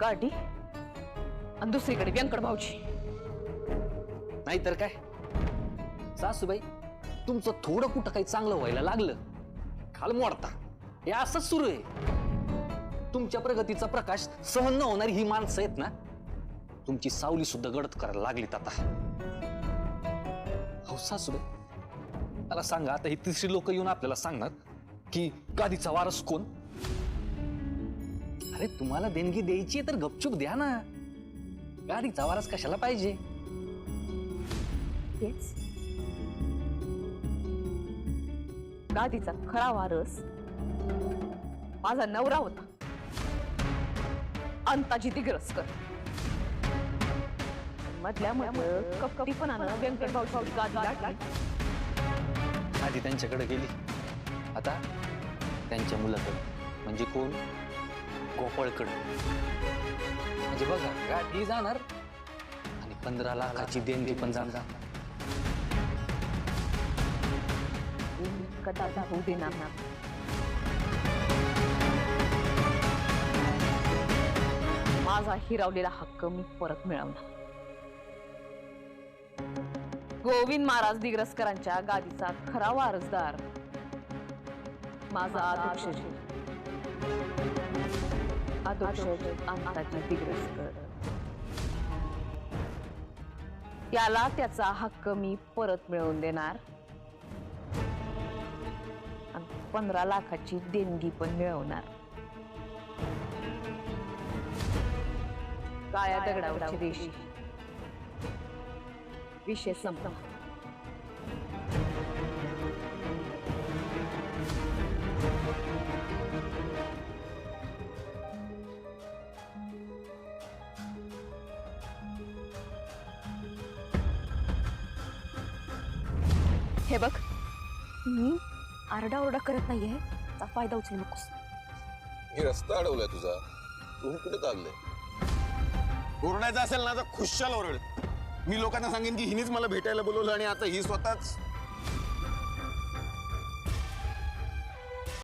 गाडी आणि दुसरीकडे व्यंकट भाऊची. नाहीतर काय? सासूबाई तुमचं थोडं कुठं काही चांगलं व्हायला लागलं खाल मोडता. हे असंच सुरू आहे. तुमच्या प्रगतीचा प्रकाश सहन न होणारी ही माणसं आहेत ना तुमची सावली सुद्धा गडद करायला लागलीत आता. हो सासूबाई मला सांगा आता ही तिसरी लोक येऊन आपल्याला सांगणार की गादीचा वारस कोण? अरे तुम्हाला देणगी द्यायची तर गपचूप द्या ना. गाडीचा वारस कशाला पाहिजे? तेच. गादीचा खरा वारस. माझा नवरा होता. अंताजी दिग्रसकर. मधल्या व्यंकट गादी आधी त्यांच्याकडे गेली. आता त्यांच्या मुलाकडे. म्हणजे कोण? गोपाळकडे म्हणजे बघा गाठी जाणार आणि पंधरा लाखाची देणगी पण जाणार. होऊ देणार नाही माझा हिरावलेला हक्क मी परत मिळवणार. गोविंद महाराज दिग्रसकरांच्या गादीचा खरा वारसदार. माझा आदर्श त्याला याला त्याचा हक्क मी परत मिळवून देणार. पंधरा लाखाची देणगी पण मिळवणार. काळ्या दगडावरची रेषी. विषय संपला. हे बघ. मी आरडाओरडा करत नाहीये चा फायदा उचलू नकोस. मी रस्ता अडवलाय तुझा. तू कुठे चाललंय ओरडायचं असेल ना तर खुशाल ओरड. मी लोकांना सांगेन की हिनेच मला भेटायला बोलवलं आणि आता ही स्वतःच